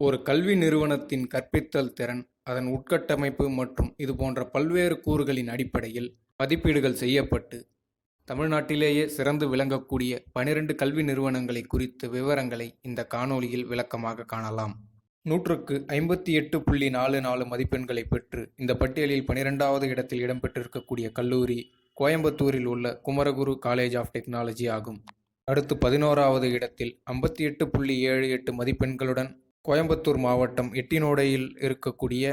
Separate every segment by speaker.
Speaker 1: ஒரு கல்வி நிறுவனத்தின் கற்பித்தல் திறன் அதன் உட்கட்டமைப்பு மற்றும் இது போன்ற பல்வேறு கூறுகளின் அடிப்படையில் மதிப்பீடுகள் செய்யப்பட்டு தமிழ்நாட்டிலேயே சிறந்து விளங்கக்கூடிய பனிரெண்டு கல்வி நிறுவனங்களை குறித்த விவரங்களை இந்த காணொளியில் விளக்கமாக காணலாம். நூற்றுக்கு ஐம்பத்தி எட்டு புள்ளி நாலு நாலு மதிப்பெண்களை பெற்று இந்த பட்டியலில் பனிரெண்டாவது இடத்தில் இடம்பெற்றிருக்கக்கூடிய கல்லூரி கோயம்புத்தூரில் உள்ள குமரகுரு காலேஜ் ஆஃப் டெக்னாலஜி ஆகும். அடுத்து பதினோராவது இடத்தில் ஐம்பத்தி எட்டு புள்ளி ஏழு எட்டு மதிப்பெண்களுடன் கோயம்புத்தூர் மாவட்டம் எட்டினோடையில் இருக்கக்கூடிய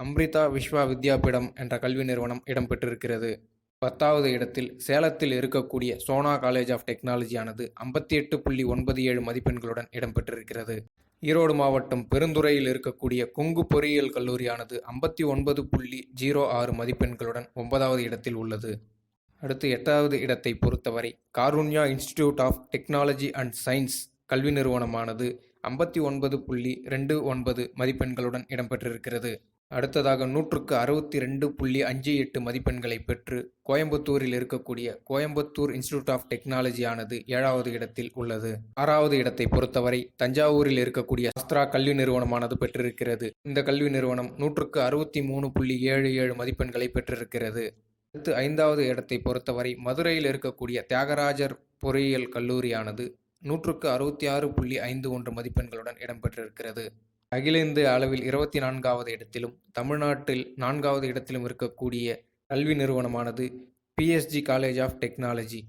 Speaker 1: அம்ரிதா விஸ்வா வித்யாபீடம் என்ற கல்வி நிறுவனம் இடம்பெற்றிருக்கிறது. பத்தாவது இடத்தில் சேலத்தில் இருக்கக்கூடிய சோனா காலேஜ் ஆஃப் டெக்னாலஜியானது ஐம்பத்தி எட்டு புள்ளி ஒன்பது ஏழு மதிப்பெண்களுடன் இடம்பெற்றிருக்கிறது. ஈரோடு மாவட்டம் பெருந்துறையில் இருக்கக்கூடிய கொங்கு பொறியியல் கல்லூரியானது ஐம்பத்தி ஒன்பது புள்ளி ஜீரோ ஆறு மதிப்பெண்களுடன் ஒன்பதாவது இடத்தில் உள்ளது. அடுத்து எட்டாவது இடத்தை பொறுத்தவரை Karunya institute of technology and science கல்வி நிறுவனமானது ஐம்பத்தி ஒன்பது புள்ளி ரெண்டு ஒன்பது மதிப்பெண்களுடன் இடம்பெற்றிருக்கிறது. அடுத்ததாக நூற்றுக்கு அறுபத்தி ரெண்டு புள்ளி அஞ்சு எட்டு மதிப்பெண்களை பெற்று கோயம்புத்தூரில் இருக்கக்கூடிய கோயம்புத்தூர் இன்ஸ்டிடியூட் ஆஃப் டெக்னாலஜியானது ஏழாவது இடத்தில் உள்ளது. ஆறாவது இடத்தை பொறுத்தவரை தஞ்சாவூரில் இருக்கக்கூடிய அஸ்திரா கல்வி நிறுவனமானது பெற்றிருக்கிறது. இந்த கல்வி நிறுவனம் நூற்றுக்கு அறுபத்தி மூணு புள்ளி ஏழு ஏழு மதிப்பெண்களை பெற்றிருக்கிறது. அடுத்து ஐந்தாவது இடத்தை பொறுத்தவரை மதுரையில் இருக்கக்கூடிய தியாகராஜர் பொறியியல் கல்லூரியானது நூற்றுக்கு அறுபத்தி ஆறு புள்ளி ஐந்து ஒன்று மதிப்பெண்களுடன் இடம்பெற்றிருக்கிறது. அகில இந்திய அளவில் இருபத்தி நான்காவது இடத்திலும் தமிழ்நாட்டில் நான்காவது இடத்திலும் இருக்கக்கூடிய கல்வி நிறுவனமானது பிஎஸ்ஜி காலேஜ் ஆஃப் டெக்னாலஜி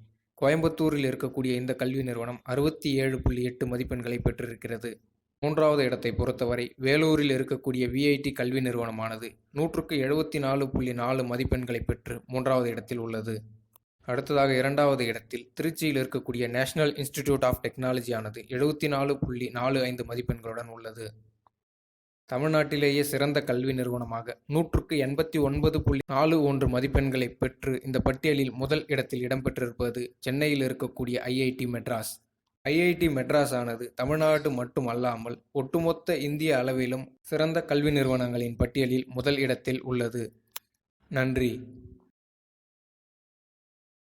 Speaker 1: கோயம்புத்தூரில் இருக்கக்கூடிய இந்த கல்வி நிறுவனம் அறுபத்தி ஏழு புள்ளி எட்டு மதிப்பெண்களை பெற்றிருக்கிறது. மூன்றாவது இடத்தை பொறுத்தவரை வேலூரில் இருக்கக்கூடிய விஐடி கல்வி நிறுவனமானது நூற்றுக்கு எழுபத்தி நாலு புள்ளி நாலு மதிப்பெண்களை பெற்று மூன்றாவது இடத்தில் உள்ளது. அடுத்ததாக இரண்டாவது இடத்தில் திருச்சியில் இருக்கக்கூடிய நேஷனல் இன்ஸ்டிடியூட் ஆஃப் டெக்னாலஜியானது எழுபத்தி நாலு புள்ளி நாலு ஐந்து மதிப்பெண்களுடன் உள்ளது. தமிழ்நாட்டிலேயே சிறந்த கல்வி நிறுவனமாக நூற்றுக்கு எண்பத்தி ஒன்பது புள்ளி நாலு ஒன்று மதிப்பெண்களை பெற்று இந்த பட்டியலில் முதல் இடத்தில் இடம்பெற்றிருப்பது சென்னையில் இருக்கக்கூடிய ஐஐடி மெட்ராஸ். ஐஐடி மெட்ராஸ் ஆனது தமிழ்நாடு மட்டும் அல்லாமல் ஒட்டுமொத்த இந்திய அளவிலும் சிறந்த கல்வி நிறுவனங்களின் பட்டியலில் முதல் இடத்தில் உள்ளது. நன்றி.